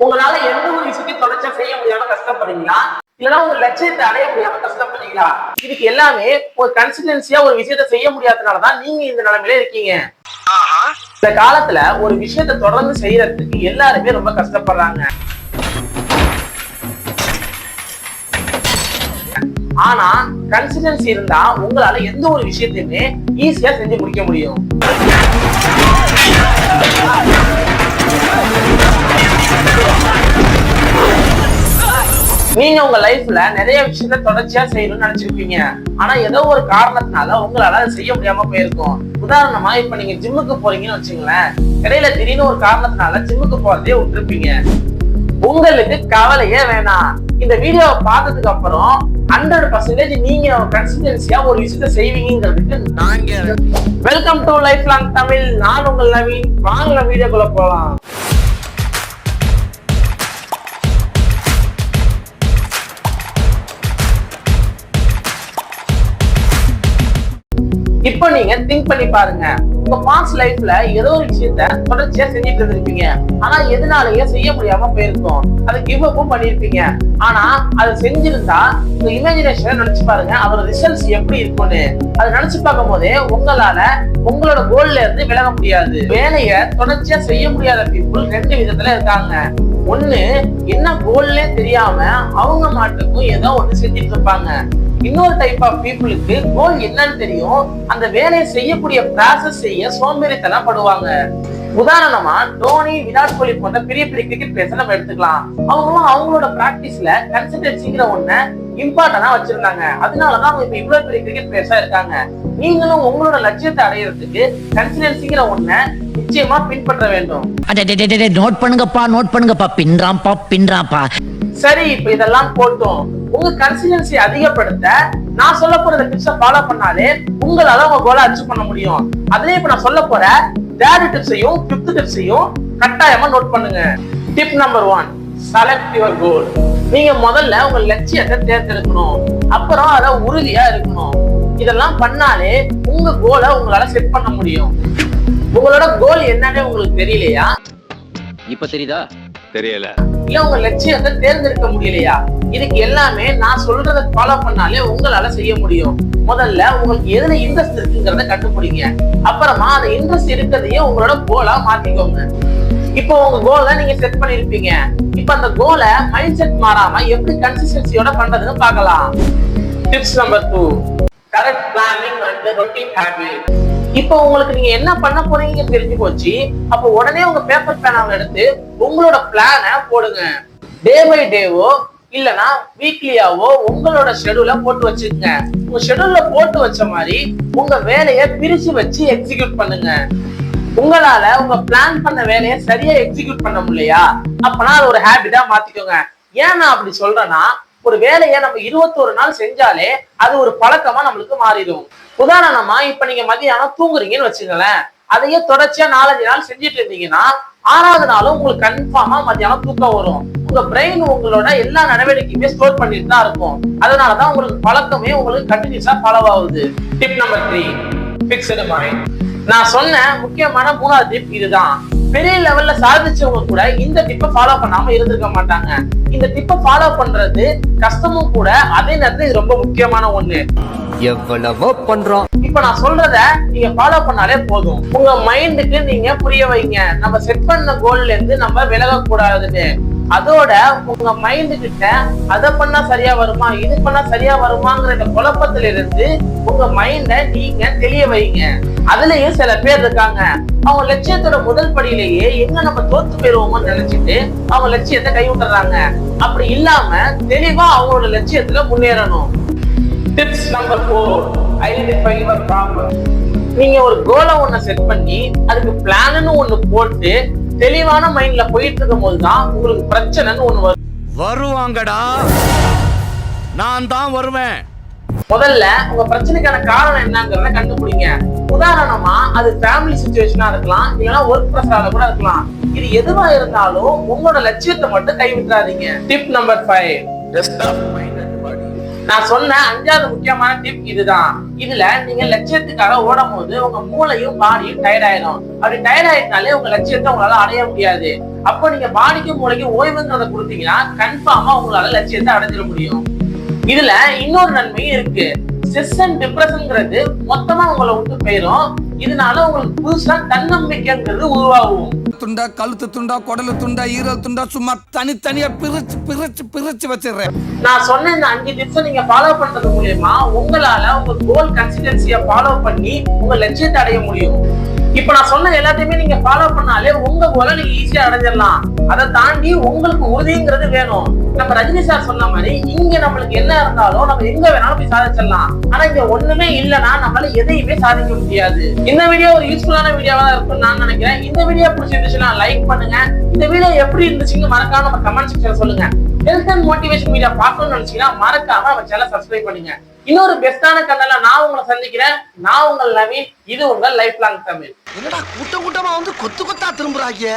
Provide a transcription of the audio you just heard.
உங்களால எந்த ஒரு விஷயத்தையும் தொடர்ச்சியா செய்ய முடியாம கஷ்டப்படுறீங்களா? இல்லைன்னா உங்க லட்சியத்தை அடைய முடியாம கஷ்டப்படுறீங்களா? இதுக்கு எல்லாமே ஒரு கன்சிஸ்டன்சியா ஒரு விஷயத்த செய்ய முடியாதனாலதான் நீங்க இந்த நிலைமையில இருக்கீங்க. இந்த காலத்துல ஒரு விஷயத்த தொடர்ந்து செய்யறதுக்கு எல்லாருமே ரொம்ப கஷ்டப்படுறாங்க. ஆனா கன்சிஸ்டன்சி இருந்தா உங்களால எந்த ஒரு விஷயத்தையுமே ஈஸியா செஞ்சு முடிக்க முடியும். நீங்க உங்க லைஃப்ல நிறைய விஷயத்த தொடர்ச்சியா செய்யணும்னு நினைச்சிருப்பீங்க ஆனா ஏதோ ஒரு காரணத்தினால உங்களால அதை செய்ய முடியாம போயிருக்கும். உதாரணமா இப்ப நீங்க ஜிம்முக்கு போறீங்கன்னு வச்சுங்களேன் இடையில திடீர்னு ஒரு காரணத்தினால ஜிம்முக்கு போறதே விட்டுருப்பீங்க. உங்களுக்கு கவலையே வேணாம். இந்த வீடியோவை பார்த்ததுக்கு அப்புறம் ஹண்ட்ரட் பர்சன்டேஜ் நீங்க கன்சிஸ்டன்சியா ஒரு விஷயத்த செய்வீங்கிறதுக்கு நாங்க welcome to life long Tamil நான் உங்கள் நவீன். வாங்கின வீடியோக்குள்ள போலாம். இப்போ நீங்க திங்க் பண்ணி பாருங்க. உங்க பாஸ்ட் லைஃப்ல ஏதோ ஒரு விஷயத்த தொடர்ச்சியா செஞ்சுட்டு இருந்திருப்பீங்க. ஆனா எதனாலயே செய்ய முடியாம போயிருக்கும். அதை கிவ் அப்பும் பண்ணிருப்பீங்க. ஆனா அதை செஞ்சிருந்தா உங்க இமேஜினேஷன் நினைச்சு பாருங்க அதோட ரிசல்ட்ஸ் எப்படி இருக்கும்னு. அதை நினைச்சு பார்க்கும் போதே உங்களால உங்களோட கோல்ல இருந்து விலக முடியாது. வேலைய தொடர்ச்சியா செய்ய முடியாத பீப்புள் ரெண்டு விதத்துல இருக்காங்க. ஒண்ணு என்ன கோல்லே தெரியாம அவங்க மாட்டுக்கும் ஏதோ ஒண்ணு செஞ்சுட்டு இருப்பாங்க. இன்னொரு டைப் ஆஃப் பீப்புளுக்கு கோல் என்னன்னு தெரியும். அந்த வேலையை செய்யக்கூடிய ப்ராசஸ் செய்ய சோம்பேறித்தனம் படுவாங்க. உதாரணமா தோனி விராட் கோலி போன்ற பெரிய பெரிய கிரிக்கெட் பிளேயர்ஸ் நம்ம எடுத்துக்கலாம். அவங்களும் அவங்களோட பிராக்டிஸ்ல கன்சிஸ்டன்சிங்கிற ஒண்ண இம்பார்ட்டனா வச்சிருந்தாங்க. அதனாலதான் அவங்க இப்ப இவ்வளவு பெரிய கிரிக்கெட் பிளேயர்ஸா இருக்காங்க. நீங்களும் உங்களோட லட்சியத்தை அடையிறதுக்கு கன்சிஸ்டன்சிங்கிற ஒண்ண நிச்சயமா பின்பற்ற வேண்டும். நோட் பண்ணுங்கப்பா நோட் பண்ணுங்கப்பா. பின்றாம்பா பின்றாம்பா சரி இப்ப இதெல்லாம் போட்டோம். உங்க கன்சிஸ்டன்சி அதிகப்படுத்த நான் சொல்ல போற டிப்ஸ ஃபாலோ பண்ணாலே உங்களால உங்க கோலை அச்சீவ் பண்ண முடியும். அதுலயே இப்ப நான் சொல்ல போற தேர்ட் டிப்ஸையும் பிப்த் டிப்ஸையும் கட்டாயமா நோட் பண்ணுங்க. Tip number one select your goal நீங்க முதல்ல உங்க லட்சியத்தை தேர்ந்தெடுக்கணும். அப்புறம் அத உறுதியா இருக்கணும். இதெல்லாம் பண்ணாலே உங்க கோலை உங்களால செட் பண்ண முடியும். உங்களோட கோல் என்னன்னு உங்களுக்கு தெரியலையா? இப்ப தெரியுதா? தெரியல. இல்ல உங்க லட்சியத்தை தேர்ந்தெடுக்க முடியலையா? இதுக்கு எல்லாமே நான் சொல்றத ஃபாலோ பண்ணாலே உங்களால செய்ய முடியும். முதல்ல உங்களுக்கு எதுல இன்ட்ரெஸ்ட் இருக்குங்கிறத கண்டுபிடிங்க. அப்புறமா அந்த இன்ட்ரெஸ்ட் இருக்கிறதையே உங்களோட கோலா மாத்திக்கோங்க. இப்போ உங்க கோலை நீங்க செட் பண்ணிருப்பீங்க. இப்ப அந்த கோலை மைண்ட் செட் மாறாம எப்படி கன்சிஸ்டன்சியோட பண்றதுன்னு பார்க்கலாம். Tips number two correct planning and routine habit இப்போ உங்களுக்கு நீங்க என்ன பண்ண போறீங்க தெரிஞ்சு போச்சு. அப்போ உடனே உங்க பேப்பர் பேனாவை எடுத்து உங்களோட பிளானை போடுங்க. டே பை டேவோ இல்லனா வீக்லியாவோ உங்களோட ஷெடியூல போட்டு வச்சுக்கங்க. உங்க ஷெடியூல போட்டு வச்ச மாதிரி உங்க வேலையை பிரிச்சு வச்சு எக்ஸிக்யூட் பண்ணுங்க. உங்களால உங்க பிளான் பண்ண வேலையை சரியா எக்ஸிக்யூட் பண்ண முடியலையா? அப்பனா அது ஒரு ஹேபிட்டா மாத்திக்கோங்க. ஏன் நான் அப்படி சொல்றேன்னா ஒரு வேலையை நம்ம இருபத்தோரு நாள் செஞ்சாலே அது ஒரு பழக்கமா நம்மளுக்கு மாறிடும். உதாரணமா இப்ப நீங்க மதியானம் தூங்குறீங்கன்னு வச்சுங்களேன் அதையே தொடர்ச்சியா நாலஞ்சு நாள் செஞ்சுட்டு இருந்தீங்கன்னா ஆறாவது நாளும் உங்களுக்கு கன்ஃபார்மா மத்தியானம் தூக்கம் வரும். உங்க பிரெயின் உங்களோட எல்லா நடவடிக்கையுமே ஸ்டோர் பண்ணிட்டு தான் இருக்கும். அதனாலதான் உங்களுக்கு பழக்கமே உங்களுக்கு கண்டினியூஸா ஃபாலோ ஆகுது. Tip number three fixed mind நான் சொன்ன முக்கியமான மூணாவது டிப் இதுதான். பெரிய லெவல்ல சாதிச்சவங்க கூட இந்த டிப்பை ஃபாலோ பண்ணாம இருந்திருக்க மாட்டாங்க. இந்த டிப்பை ஃபாலோ பண்றது கஷ்டமும் கூட அதே நேரத்துல இது ரொம்ப முக்கியமான ஒண்ணு. எவ்வளவோ பண்றோம். இப்ப நான் சொல்றத நீங்க ஃபாலோ பண்ணாலே போதும். உங்க மைண்டுக்கு நீங்க புரிய வைங்க. நம்ம செட் பண்ண கோல்ல இருந்து நம்ம விலக கூடாதுன்னு. அதோட உங்க மைண்டு கிட்ட அதை பண்ணா சரியா வருமா இது பண்ணா சரியா வருமாங்கிற இந்த குழப்பத்துல இருந்து உங்க மைண்ட நீங்க தெளிய வைங்க. அதுலயும் சில பேர் இருக்காங்க. அவங்க லட்சியத்தோட முதல் படியிலேயே எங்க நம்ம தோத்து போயிருவோமோன்னு நினைச்சிட்டு அவங்க லட்சியத்தை கைவிட்டுறாங்க. அப்படி இல்லாம தெளிவா அவங்களோட லட்சியத்துல முன்னேறணும். Tips number four identify your problem நீங்க ஒரு கோலை ஒண்ணு செட் பண்ணி அதுக்கு பிளான்னு ஒண்ணு போட்டு தெளிவான மைண்ட்ல போயிட்டு இருக்கும் போது தான் உங்களுக்கு பிரச்சனைன்னு ஒண்ணு வரும். வருவாங்கடா. நான் தான் வருவேன். முதல்ல உங்க பிரச்சனைக்கான காரணம் என்னங்கிறத கண்டுபிடிங்க. உதாரணமா அது ஃபேமிலி சுச்சுவேஷனா இருக்கலாம் இல்லைன்னா ஒர்க் ப்ரெஷரால கூட இருக்கலாம். இது எதுவா இருந்தாலும் உங்களோட லட்சியத்தை மட்டும் கைவிட்டுறாதீங்க. டிப் நம்பர் ஃபைவ் நான் சொன்ன அஞ்சாவது முக்கியமான டிப் இதுதான். இதுல நீங்க லட்சியத்துக்காக ஓடும் போது உங்க மூளையும் பாடியும் டயர்ட் ஆயிடும் அப்படி டயர்ட் ஆயிட்டாலே உங்க லட்சியத்தை உங்களால அடைய முடியாது. அப்போ நீங்க பாடிக்கும் மூளைக்கும் ஓய்வுங்கிறத கொடுத்தீங்கன்னா கன்ஃபார்மா உங்களால லட்சியத்தை அடைஞ்சிட முடியும். இதுல இன்னொரு நன்மையும் இருக்கு. ஸ்ட்ரெஸ் அண்ட் டிப்ரெஷன்ங்கிறது மொத்தமா உங்களை விட்டு போயிடும் இதனால உங்களுக்கு புதுசா தன்னம்பிக்கைங்கிறது உருவாகும். துண்டா கழுத்து துண்டா குடலு துண்டா ஈரல் துண்டா சும்மா தனித்தனியா பிரிச்சு பிரிச்சு பிரிச்சு வச்சிடுறேன். நான் சொன்ன இந்த அஞ்சு டிப்ஸ் நீங்க ஃபாலோ பண்றது மூலியமா உங்களால உங்க கோல் கன்சிஸ்டன்சிய ஃபாலோ பண்ணி உங்க லட்சியத்தை அடைய முடியும். இப்ப நான் சொன்ன எல்லாத்தையுமே நீங்க ஃபாலோ பண்ணாலே உங்க கோலை நீங்க ஈஸியா அடைஞ்சிடலாம். அதை தாண்டி உங்களுக்கு உறுதிங்கிறது வேணும். நம்ம ரஜினி சார் சொன்ன மாதிரி இங்க நம்மளுக்கு என்ன இருந்தாலும் நம்ம எங்க வேணாலும் போய் சாதிச்சிடலாம். ஆனா இங்க ஒண்ணுமே இல்லைன்னா நம்மளால எதையுமே சாதிக்க முடியாது. இந்த வீடியோ ஒரு யூஸ்ஃபுல்லான வீடியோவா தான் இருக்கும்னு நான் நினைக்கிறேன். இந்த வீடியோ பிடிச்சிருந்துச்சுன்னா லைக் பண்ணுங்க. இந்த வீடியோ எப்படி இருந்துச்சுன்னு மறக்காம நம்ம கமெண்ட் செக்ஷன் சொல்லுங்க. ஹெல்த் அண்ட் மோட்டிவேஷன் வீடியோ பார்க்கணும்னு நினைச்சீங்கன்னா மறக்காம நம்ம சேனல் சப்ஸ்கிரைப் பண்ணுங்க. இன்னொரு பெஸ்டான கண்ணல நான் உங்களை சந்திக்கிறேன். நான் உங்கள் நவீன். இது உங்கள் லைஃப் லாங் தமிழ். என்னடா கூட்டம் கூட்டமா வந்து கொத்து கொத்தா திரும்புறாங்க